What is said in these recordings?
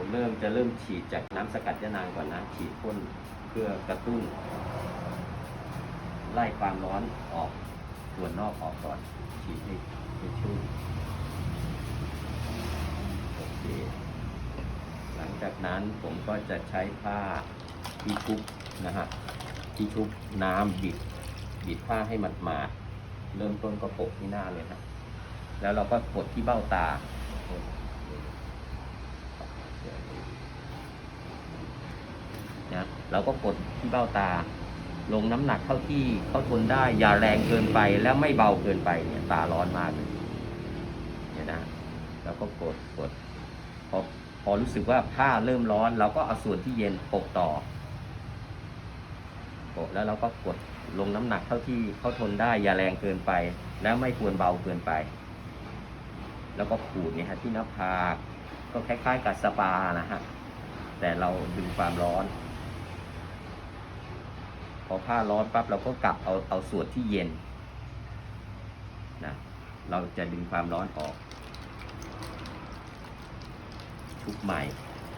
ผมเริ่มจะเริ่มฉีดจากน้ำสกัดยะนางก่อนนะ ฉีดพ่นเพื่อกระตุ้น ไล่ความร้อนออกส่วนนอกออกก่อน ฉีดให้ให้ชุ่มโอเคหลังจากนั้นผมก็จะใช้ผ้าที่ชุบนะฮะที่ชุบน้ำบิดบิดผ้าให้มันมาดๆเริ่มต้นก็ปะที่หน้าเลยนะแล้วเราก็กดที่เบ้าตา นะ เราก็กดที่เบ้าตา ลงน้ำหนักเท่าที่เขาทนได้ อย่าแรงเกินไปและไม่เบาเกินไปเนี่ยตาร้อนมากเลยเนี่ยนะเราก็กดกดพอพอรู้สึกว่าผ้าเริ่มร้อนเราก็เอาส่วนที่เย็นปกต่อปกแล้วเราก็กดลงน้ำหนักเท่าที่เขาทนได้ อย่าแรงเกินไป แล้วไม่ควรเบาเกินไป แล้วก็ขูดเนี่ยฮะที่หน้าผากก็คล้ายๆกับสปานะฮะแต่เราดึงความร้อน พอผ้าร้อนปั๊บเราก็กลับเอาเอาส่วนที่เย็นนะเราจะดึงความร้อนออก ชุบใหม่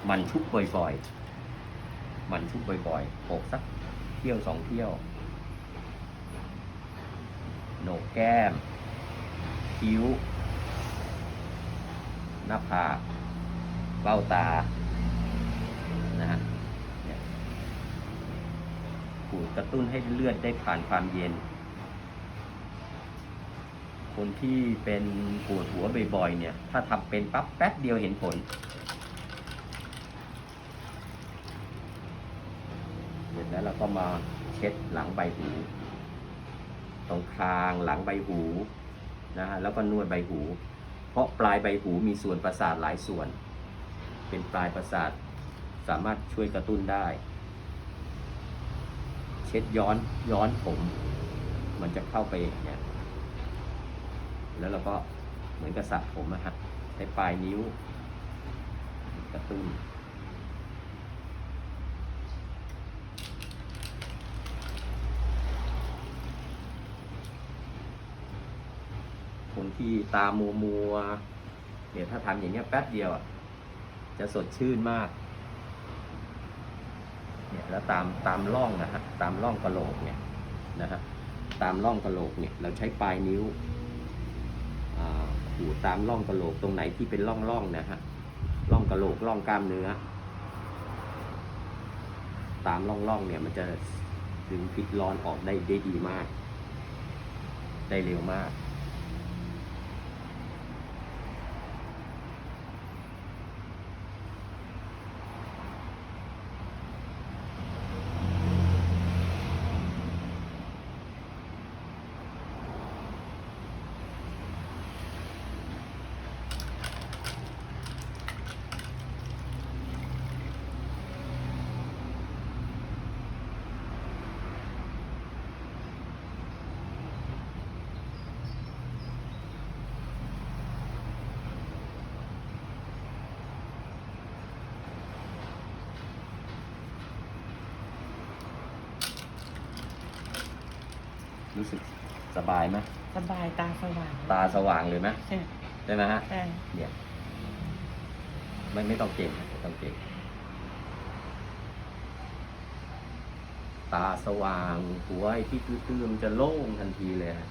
มันชุบบ่อยๆ มันชุบบ่อยๆโขกสักเที่ยวสองเที่ยวโหนกแก้ม คิ้ว หน้าผากเบ้าตา นะฮะ ขูดกระตุ้นให้เลือดได้ผ่านความเย็น คนที่เป็นปวดหัวบ่อยๆเนี่ย ถ้าทำเป็นปั๊บแป๊บเดียวเห็นผลเสร็จแล้วเราก็มาเช็ดหลังใบหู ตรงคางหลังใบหูนะฮะแล้วก็นวดใบหู เพราะปลายใบหูมีส่วนประสาทหลายส่วน เป็นปลายประสาทสามารถช่วยกระตุ้นได้ เช็ดย้อนย้อนผม มันจะเข้าไปเนี่ยแล้วเราก็เหมือนกับสระผมอะฮะใช้ปลายนิ้ว กระตุ้นคนที่ตามัวมัวเนี่ยถ้าทำอย่างเงี้ยแป๊บเดียวอะจะสดชื่นมาก เนี่ยแล้วตามตามร่องนะฮะตามร่องกระโหลกเนี่ยนะฮะตามร่องกระโหลกเนี่ยเราใช้ปลายนิ้วอ่าขูดตามร่องกระโหลกตรงไหนที่เป็นร่องร่องนะฮะร่องกระโหลกร่องกล้ามเนื้อ ตามร่องร่องเนี่ยมันจะดึงพิษร้อนออกได้ได้ดีมาก ได้เร็วมาก รู้สึกสบายไหมสบายตาสว่างตาสว่างเลยไหมใช่ใช่ไหมฮะใช่เนี่ยไม่ไม่ต้องเก่งไม่ต้องเก่งตาสว่างหัวไอ้ที่ตื้อๆมันจะโล่งทันทีเลยฮะ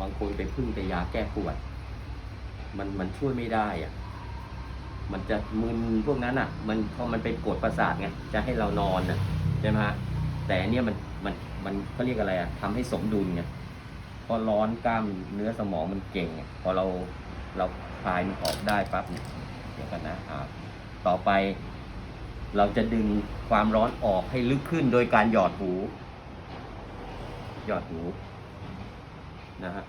บางคนไปพึ่งแต่ยาแก้ปวด มันมันช่วยไม่ได้อะ มันจะมึนพวกนั้นอะ มันพอมันเป็นกดประสาทไงจะให้เรานอนน่ะใช่ไหมฮะแต่อันเนี้ยมัน มันมันเขาเรียกอะไรอะทำให้สมดุลไงพอร้อนกล้ามเนื้อสมองมันเก่ง พอเราเราคลายมันออกได้ปั๊บเนี่ยเดี๋ยวกันนะอ่าต่อไป เราจะดึงความร้อนออกให้ลึกขึ้นโดยการหยอดหู หยอดหูนะฮะ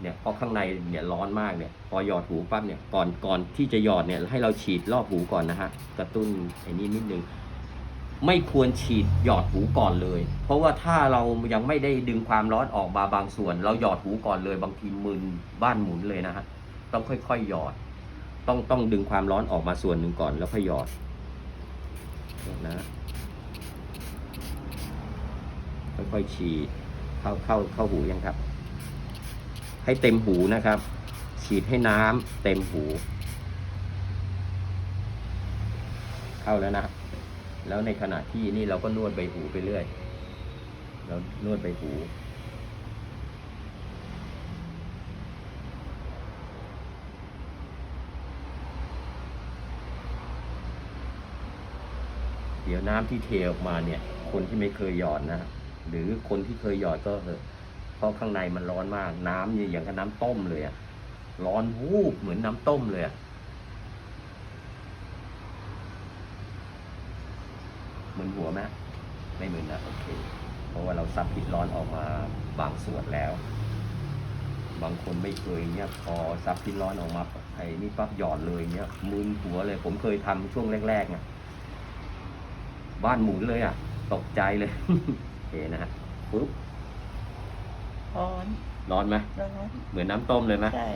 เนี่ยเพราะข้างในเนี่ยร้อนมากเนี่ย พอหยอดหูปั๊บเนี่ยก่อนก่อนที่จะหยอดเนี่ยให้เราฉีดรอบหูก่อนนะฮะกระตุ้นไอ้นี้นิดนึง ไม่ควรฉีดหยอดหูก่อนเลย เพราะว่าถ้าเรายังไม่ได้ดึงความร้อนออกมาบางส่วน เราหยอดหูก่อนเลย บางทีมึนบ้านหมุนเลยนะฮะต้องค่อยๆหยอด ต้องต้องดึงความร้อนออกมาส่วนหนึ่งก่อนแล้วค่อยหยอดนะค่อยๆฉีดเข้าเข้าเข้าหูยังครับ ให้เต็มหูนะครับฉฉีดให้น้ำเต็มหู เข้าแล้วนะ แล้วในขณะที่นี่เราก็นวดใบหูไปเรื่อย เรานวดใบหู เดี๋ยวน้ำที่เทออกมาเนี่ย คนที่ไม่เคยหยอดนะ หรือคนที่เคยหยอดก็เถอะเพราะข้างในมันร้อนมาก น้ำเนี่ยอย่างกับน้ำต้มเลยอะร้อนวูบเหมือนน้ำต้มเลยอะ มึนหัวไหมไม่มึนนะโอเค เพราะว่าเราซับพิษร้อนออกมาบางส่วนแล้ว บางคนไม่เคยเนี่ยพอซับพิษร้อนออกมาไอ้นี่ปั๊บหยอดเลยเนี่ยมึนหัวเลย ผมเคยทำช่วงแรกๆเนี่ยบ้านหมุนเลยอะ ตกใจเลยโอเคนะฮะปุ๊บร้อนร้อนไหมร้อนเหมือนน้ำต้มเลยไหมใช่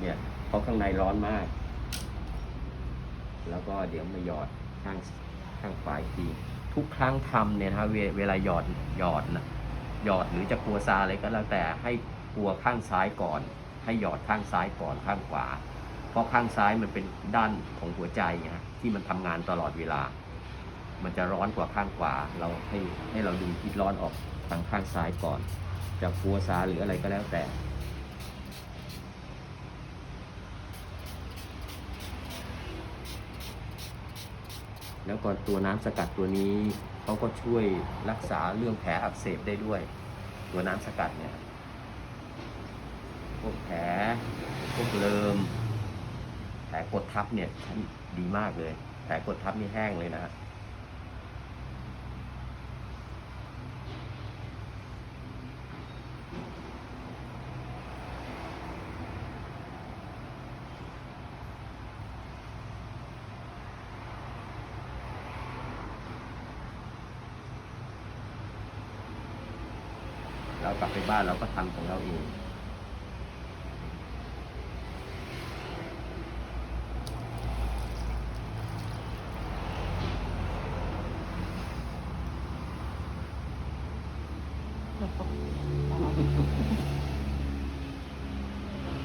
เนี่ยเพราะข้างในร้อนมาก แล้วก็เดี๋ยวมาหยอดข้าง ข้างปลายทีทุกครั้งทำเนี่ยนะเวเวลาหยอดหยอดนะหยอดหรือจะกลัวซาอะไรก็แล้วแต่ให้กลัวข้างซ้ายก่อน ให้หยอดข้างซ้ายก่อนข้างขวา เพราะข้างซ้ายมันเป็นด้านของหัวใจนะที่มันทำงานตลอดเวลา มันจะร้อนกว่าข้างขวาเราให้ให้เราดึงพิษร้อนออกทางข้างซ้ายก่อนจะกลัวซาหรืออะไรก็แล้วแต่ แล้วก็ตัวน้ำสกัดตัวนี้เขาก็ช่วยรักษาเรื่องแผลอักเสบได้ด้วย ตัวน้ำสกัดเนี่ยพวกแผลพวกเลิมแผลกดทับเนี่ยดีมากเลย แผลกดทับนี่แห้งเลยนะฮะ เรากลับไปบ้านเราก็ทำของเราเอง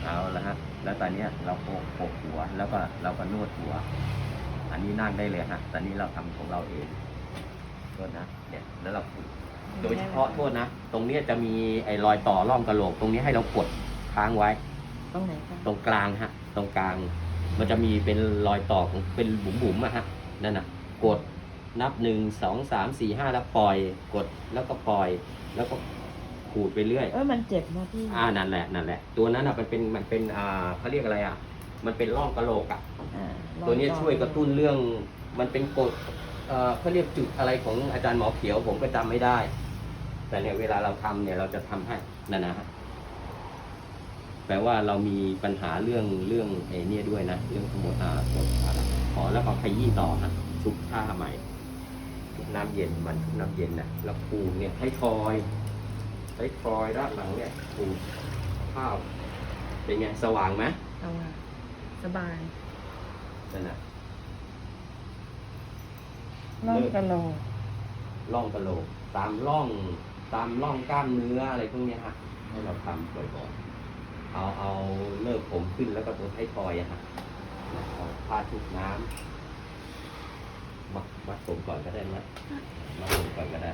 เอาละฮะ แล้วตอนนี้เราโปะโปะหัว แล้วก็เราก็นวดหัว อันนี้นั่งได้เลยฮะ ตอนนี้เราทำของเราเองโทษนะ เนี่ย แล้วเรา โดยเฉพาะโทษนะ ตรงเนี้ยจะมีไอ้รอยต่อร่องกระโหลก ตรงนี้ให้เรากดค้างไว้ ตรงไหนคะตรงกลางฮะ ตรงกลาง มันจะมีเป็นรอยต่อของเป็นบุ๋มบุ๋มๆอะฮะ นั่นน่ะ กดนับหนึ่งสองสามสี่ห้าแล้วปล่อย กดแล้วก็ปล่อย แล้วก็ขูดไปเรื่อย เออมันเจ็บนะพี่อ่านั่นแหละนั่นแหละ ตัวนั้นอะมันเป็นมันเป็นอ่าเขาเรียกอะไรอะ มันเป็นร่องกระโหลกอะ อ่าตัวเนี้ยช่วยกระตุ้นเรื่องมันเป็นกฎเอ่อเขาเรียกจุดอะไรของอาจารย์หมอเขียวผมก็จำไม่ได้ แต่เนี่ยเวลาเราทำเนี่ยเราจะทำให้นั่นนะฮะแปลว่าเรามีปัญหาเรื่องเรื่องไอ้เนี่ยด้วยนะ เรื่องขโมยอ่าขโมยอะไรขอแล้วก็ขยี้ต่อฮะชุบผ้าใหม่ชุบน้ำเย็นมันชุบน้ำเย็นนะแล้วปูเนี่ยให้ทอยให้ทอยด้านหลังเนี่ยปูข้าวเป็นไงสว่างไหมเอาอะสบายนั่นนะร่องกะโหลกร่องกระโหลกตามร่อง ตามร่องกล้ามเนื้ออะไรพวกนี้ยฮะให้เราทำบ่อยๆเอาเอาเลิกผมขึ้นแล้วก็ตัวให้ทอยอะฮะเอาผ้าชุบน้ำมัดมัดผมก่อนก็ได้ไหมมัดผมก่อนก็ได้